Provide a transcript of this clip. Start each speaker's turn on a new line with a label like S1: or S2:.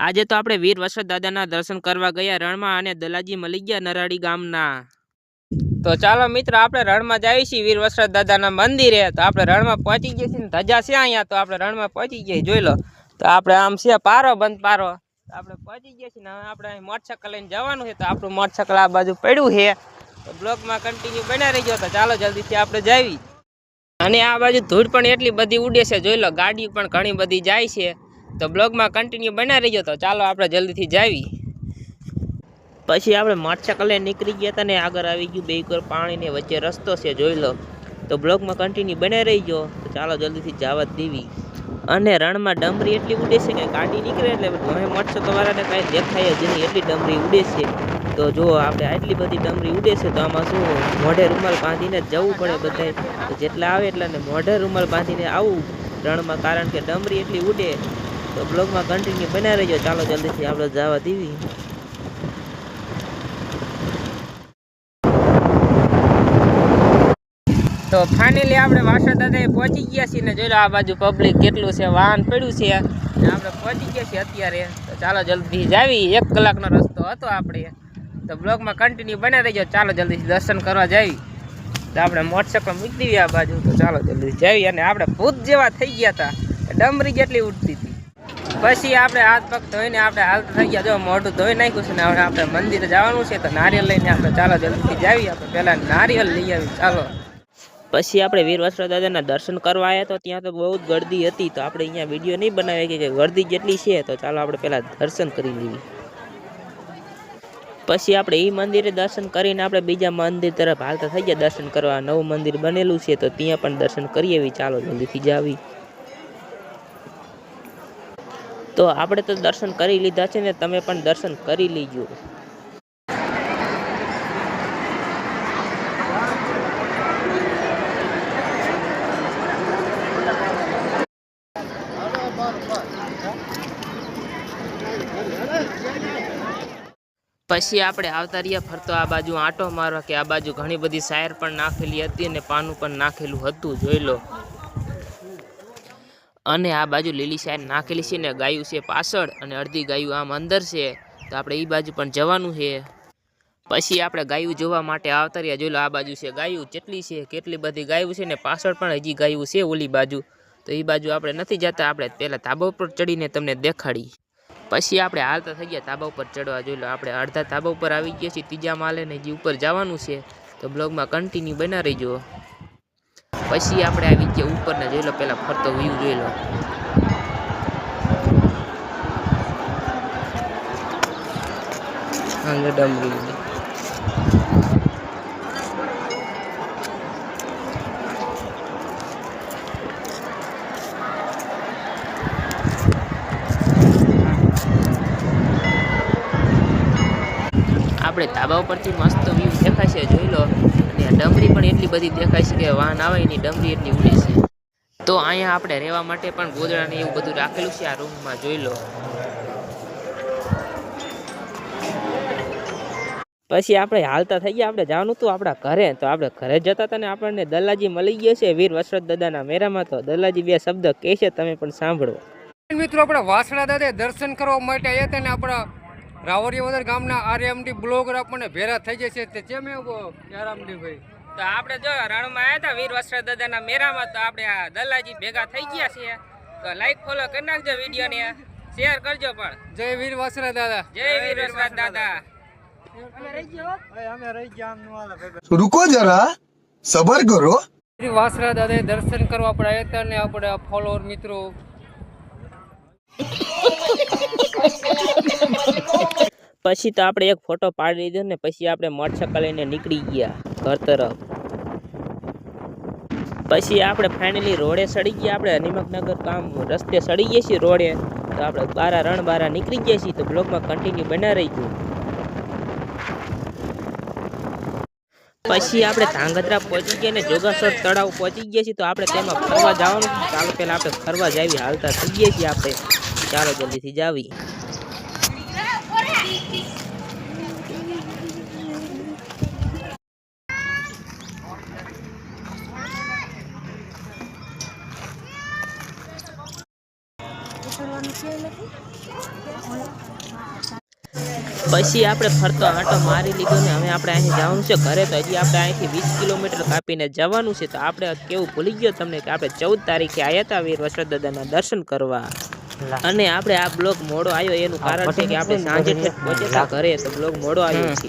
S1: આજે તો આપણે વીર વસત દાદાના દર્શન કરવા ગયા રણમાં અને દલાજી મળી ગયા નરાડી ગામના. તો ચાલો મિત્ર, આપણે રણમાં જઈએ છીએ વીર વસરત દાદાના મંદિરે. તો આપણે રણમાં પહોંચી ગયા છીએ ધજા છે અહીંયા, તો આપણે રણમાં પહોંચી ગયા. જોઈ લો. તો આપણે આમ છે પારો બંધ પારો. આપણે પહોંચી ગયા છીએ હવે આપણે અહીં મોટરસાયકલ લઈને જવાનું છે. તો આપણું મોટરસાયકલ આ બાજુ પડ્યું છે. તો બ્લોકમાં કન્ટિન્યુ બના રહી તો ચાલો જલ્દીથી આપણે જાવી. અને આ બાજુ ધૂળ પણ એટલી બધી ઉડે છે. જોઈ લો ગાડી પણ ઘણી બધી જાય છે. તો બ્લોગમાં કન્ટિન્યુ બના રહીજો તો ચાલો આપણે જલ્દીથી જાવી. પછી આપણે મોટરસાયકલે નીકળી ગયા હતા ને આગળ આવી ગયું બે કોર પાણી ને વચ્ચે રસ્તો છે, જોઈ લો. તો બ્લોગમાં કન્ટિન્યુ બને રહીજો. તો ચાલો જલ્દીથી જવા દેવી. અને રણમાં ડમરી એટલી ઉડે છે કે કાઢી નીકળે એટલે તમે મળશો વાળાને કાંઈ દેખાય જ નહીં, એટલી ડમરી ઉડે છે. તો જો આપણે આટલી બધી ડમરી ઉડે છે તો આમાં શું મોઢે રૂમાલ બાંધીને જવું પડે બધાય. જેટલા આવે એટલાને મોઢે રૂમાલ બાંધીને આવું રણમાં કારણ કે ડમરી એટલી ઉડે. તો બ્લોગમાં કન્ટિન્યુ બન્યા રહેજો. ચાલો જલ્દીથી આપણે જવા દેવી તો ફાઇનલી આપણે વાસણ દાદા પહોંચી ગયા છીએ ને જોઈ લો આ બાજુ પબ્લિક કેટલું છે, વાહન પડ્યું છે. આપણે પહોંચી ગયા છીએ અત્યારે. તો ચાલો જલ્દી જાવી. એક કલાકનો રસ્તો હતો આપણે. તો બ્લોગમાં કન્ટિન્યુ બના રહેજો. ચાલો જલ્દીથી દર્શન કરવા જાવી. તો આપણે મોટરસાઇકલ મૂકી દેવી આ બાજુ. તો ચાલો જલ્દી જાવી. અને આપણે ભૂત જેવા થઈ ગયા હતા. ડમરી જેટલી ઉડતી હતી. પછી આપણે હાથ પગ ધોઈને આપણે હાલતા થઈ ગયા. જો મોઢું ધોઈ નાખ્યું છે ને હવે આપણે મંદિરે જવાનું છે તો નારિયેલ લઈને આપણે ચાલો જલ્દી જાવી આપણે પહેલાં નારિયેલ લઈ આવી ચાલો. પછી આપણે વીર વસ્ત્ર દાદાના દર્શન કરવા આવ્યા તો ત્યાં તો બહુ જ ગરદી હતી. તો આપણે અહીંયા વીડિયો નહીં બનાવીએ કે ગરદી જેટલી છે તો ચાલો આપણે પહેલાં દર્શન કરી લઈએ. પછી આપણે એ મંદિરે દર્શન કરીને આપણે બીજા મંદિર તરફ હાલતા થઈ ગયા. દર્શન કરવા નવું મંદિર બનેલું છે તો ત્યાં પણ દર્શન કરી આવી. ચાલો જલ્દીથી જાવી. તો આપણે તો દર્શન કરી લીધા છે ને તમે પણ દર્શન કરી લીજો. પછી આપણે આવતા રહ્યા ફરતો આ બાજુ આંટો મારવા કે આ બાજુ ઘણી બધી સાયર પણ નાખેલી હતી અને પાનું પણ નાખેલું હતું, જોઈ લો. અને આ બાજુ લીલી સાયર નાખેલી છે ને ગાયું છે પાછળ અને અડધી ગાયું આમ અંદર છે. તો આપણે એ બાજુ પણ જવાનું છે. પછી આપણે ગાયું જોવા માટે આવતા રહ્યા. જોઈ લો આ બાજુ છે ગાયું. કેટલી છે? કેટલી બધી ગાયું છે ને પાછળ પણ હજી ગાયું છે ઓલી બાજુ. તો એ બાજુ આપણે નથી જતા. આપણે પહેલાં ધાબા ઉપર ચડીને તમને દેખાડી. પછી આપણે હાલતા થઈ ગયા ધાબા ઉપર ચડવા. જોઈ લો આપણે અડધા ધાબા ઉપર આવી ગયા છીએ. ત્રીજા માલે ને હજી ઉપર જવાનું છે. તો બ્લોગમાં કન્ટિન્યુ બના રહીજો. પછી આપણે આવી ગયા ઉપરના જોઈ લો પહેલાં ફરતો વ્યૂ જોઈ લો. અંદર ડમરી આપણે ધાબા ઉપરથી મસ્ત વ્યૂ દેખાય છે જોઈ લો. ડમરી પણ એટલી બધી દેખાય છે કે વાહન આવે એની ડમરી એટલી ઉડે છે. તો અહીંયા આપણે રહેવા માટે પણ ગોદડા ને એવું બધું રાખેલું છે, આ રૂમમાં જોઈ લો. પછી આપણે હાલતા થઈ ગયા, આપણે જવાનું હતું આપણા ઘરે. તો આપણે ઘરે જતા હતા ને આપણને દલાજી મળી ગયો છે, વીર વસરત દાદાના મેરામાં. તો દલાજી બે શબ્દ કહે છે, તમે પણ સાંભળો.
S2: મિત્રો, આપણે વાસણા દાદા દર્શન કરવા માટે આવ્યા હતા ને આપણા રાવરિયાવદર ગામના આરએમડી બ્લોગર આપણને ભેરા થઈ જશે તે કેમ એવો આરામડી ભાઈ?
S1: તો આપણે જો રાણુમાં આવ્યા હતા વીર વસ્ત્ર દાદાના મેરામાં તો આપણે આ દલાજી ભેગા થઈ ગયા છીએ. તો લાઈક ફોલો કરી નાખજો વિડીયોને. શેર કરજો પણ.
S2: જય વીર વસ્ત્ર દાદા.
S1: જય વીર વસ્ત્ર દાદા.
S3: રૂકો જરા સબર કરો.
S2: શ્રી વાસરા દાદાએ દર્શન કરવા આપણે આવ્યા હતા અને આપણે ફોલોઅર મિત્રો.
S1: પછી તો આપણે એક ફોટો પાડી લીધો ને પછી આપણે મોટરસાઇકલ લઈને નીકળી ગયા ઘર તરફ. પછી આપણે ફાઇનલી રોડે સડી ગયા, આપણે નિમકનગર કામ રસ્તે સડી ગયા છીએ રોડે. તો આપણે બારા રણ બારા નીકળી ગયા છીએ, તો બ્લોકમાં કન્ટિન્યુ બના રહી ગયું પછી આપણે ધાંગધ્રા પહોંચી ગયા ને જોગાસર તળાવ પહોંચી ગયા છીએ, તો આપણે તેમાં ફરવા જવાનું. ચાલો પહેલાં આપણે ફરવા જાવી હાલતા થઈ ગયા છીએ આપણે. ચાલો જલ્દીથી જાવી. પછી આપણે ફરતો આંટો મારી લીધો ને હવે આપણે અહીં જવાનું છે ઘરે. તો હજી આપણે અહીંથી વીસ કિલોમીટર કાપીને જવાનું છે. તો આપણે કેવું ભૂલી ગયો તમને કે આપણે ચૌદ તારીખે આવ્યા હતા, વીર વસરત દાદાના દર્શન કરવા. અને આપણે આ બ્લોગ મોડો આવ્યો એનું કારણ છે કે આપણે સાંજે પહોંચે ઘરે તો બ્લોગ મોડો આવ્યો છે.